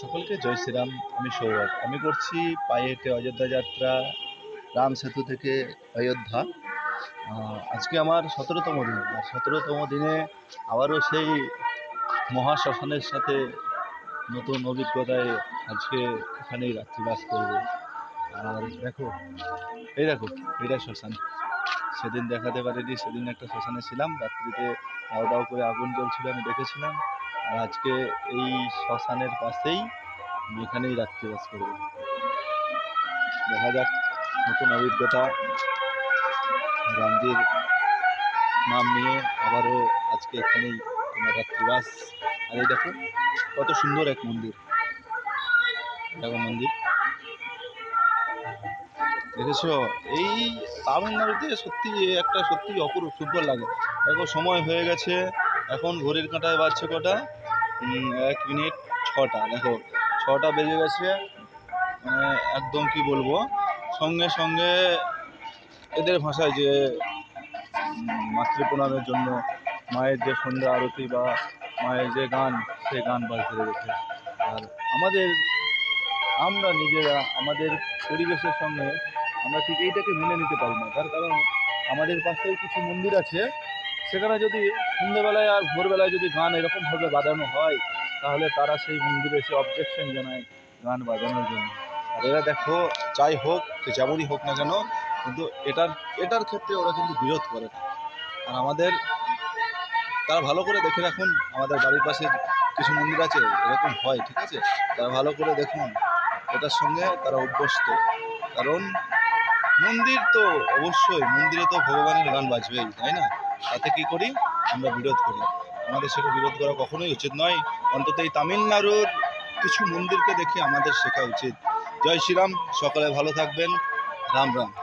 সকলকে জয় শ্রীরাম, আমি সৌরভ। আমি করছি পায়ে হেঁটে অযোধ্যা যাত্রা, রাম সেতু থেকে অযোধ্যা। আজকে আমার সতেরোতম দিন। আর সতেরোতম দিনে আবারও সেই মহাশ্মশানের সাথে নতুন অভিজ্ঞতায় আজকে এখানেই রাত্রিবাস করব। আর দেখো, এই দেখো, এটা শ্মশান। সেদিন দেখাতে পারিনি, সেদিন একটা শ্মশানে ছিলাম। রাত্রিতে দাও দাও করে আগুন জ্বলছিল, আমি দেখেছিলাম। আর আজকে এই শ্মশানের পাশেই এখানেই রাত্রিবাস করব। দেখা যাক নতুন অভিজ্ঞতা রামজির নাম নিয়ে আবারও আজকে এখানেই আমার রাত্রিবাস আর এই দেখো, কত সুন্দর এক মন্দির। দেখো মন্দির। দেখেছ? এই তামিলনাড়ুতে সত্যি একটা সত্যি অপরূপ সুন্দর লাগে। দেখো, সময় হয়ে গেছে। এখন ঘড়ির কাঁটায় বাজছে কটা? এক মিনিট ছটা। দেখো, ছটা বেজে গেছে। মানে একদম কি বলব? সঙ্গে সঙ্গে এদের ভাষায় যে মাতৃপ্রণামের জন্য মায়ের যে সন্ধ্যা আরতি বা মায়ের যে গান সেই গান বাজতে লেগেছে আর আমাদের, আমরা নিজেরা, আমাদের পরিবেশের সঙ্গে আমরা ঠিক এইটাকে মেনে নিতে পারি না। তার কারণ আমাদের পাশেই কিছু মন্দির আছে সেখানে যদি সন্ধ্যেবেলায় আর ভোরবেলায় যদি গান এরকমভাবে বাজানো হয়, তাহলে তারা সেই মন্দিরে এসে অবজেকশন জানায় গান বাজানোর জন্য। আর এরা দেখো, যাই হোক যেমনই হোক না কেন, কিন্তু এটার এটার ক্ষেত্রে ওরা কিন্তু বিরোধ করে না। আর আমাদের, তারা ভালো করে দেখে রাখুন, আমাদের বাড়ির পাশে কিছু মন্দির আছে, এরকম হয়, ঠিক আছে? তারা ভালো করে দেখুন, এটার সঙ্গে তারা অভ্যস্ত। কারণ মন্দির তো অবশ্যই, মন্দিরে তো ভগবানের গান বাজবেই, তাই না? তাতে কি করি? আমরা বিরোধ করি। আমাদের সেটা বিরোধ করা কখনোই উচিত নয়। অন্তত এই তামিলনাড়ুর কিছু মন্দিরকে দেখে আমাদের শেখা উচিত। জয় শ্রীরাম, সকালে ভালো থাকবেন। রাম রাম।